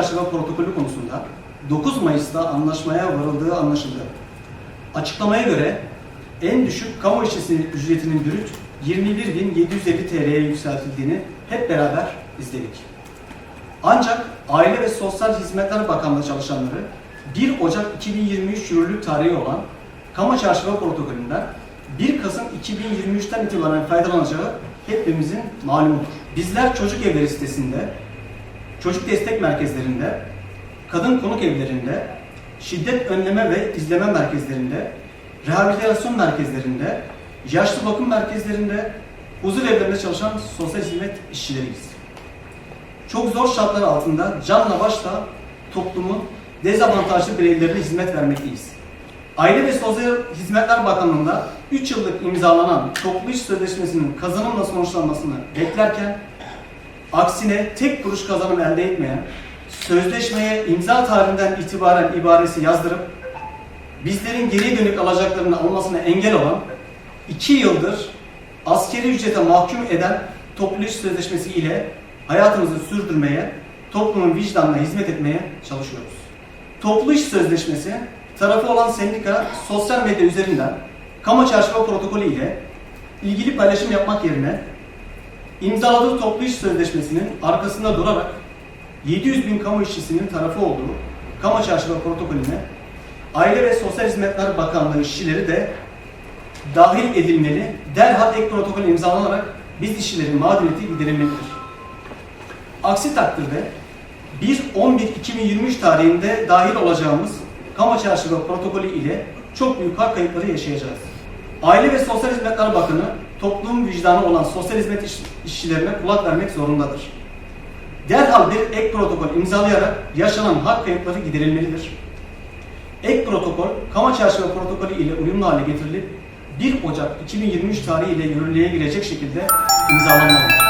Çarşıva Protokolü konusunda 9 Mayıs'ta anlaşmaya varıldığı anlaşıldı. Açıklamaya göre en düşük kamu işçisi ücretinin brüt 21.750 TL'ye yükseltildiğini hep beraber izledik. Ancak Aile ve Sosyal Hizmetler Bakanlığı çalışanları 1 Ocak 2023 yürürlük tarihi olan Kamu Çarşıva Protokolü'nden 1 Kasım 2023'ten itibaren faydalanacağı hepimizin malumudur. Bizler çocuk evleri sitesinde, çocuk destek merkezlerinde, kadın konuk evlerinde, şiddet önleme ve izleme merkezlerinde, rehabilitasyon merkezlerinde, yaşlı bakım merkezlerinde, huzur evlerinde çalışan sosyal hizmet işçileriyiz. Çok zor şartlar altında canla başla toplumun dezavantajlı bireylerine hizmet vermekteyiz. Aile ve Sosyal Hizmetler Bakanlığı'nda 3 yıllık imzalanan toplu iş sözleşmesinin kazanımla sonuçlanmasını beklerken aksine tek kuruş kazanım elde etmeyen, sözleşmeye imza tarihinden itibaren ibaresi yazdırıp bizlerin geri dönük alacaklarını almasına engel olan 2 yıldır askeri ücrete mahkum eden toplu iş sözleşmesi ile hayatımızı sürdürmeye, toplumun vicdanına hizmet etmeye çalışıyoruz. Toplu iş sözleşmesi tarafı olan sendika sosyal medya üzerinden kamu çarşıva protokolü ile ilgili paylaşım yapmak yerine imzaladığı toplu iş sözleşmesinin arkasında durarak 700 bin kamu işçisinin tarafı olduğu kamu çarşıva protokolüne Aile ve Sosyal Hizmetler Bakanlığı işçileri de dahil edilmeli, derhal ek protokol imzalanarak biz işçilerin mağduriyeti giderilmelidir. Aksi takdirde 1-11-2023 tarihinde dahil olacağımız kamu çarşıva protokolü ile çok büyük hak kayıpları yaşayacağız. Aile ve Sosyal Hizmetler Bakanı toplum vicdanı olan sosyal hizmet iş- işçilerine kulak vermek zorundadır. Derhal bir ek protokol imzalayarak yaşanan hak kayıpları giderilmelidir. Ek protokol, kamu çarşıva protokolü ile uyumlu hale getirilip 1 Ocak 2023 tarihi ile yürürlüğe girecek şekilde imzalanmalıdır.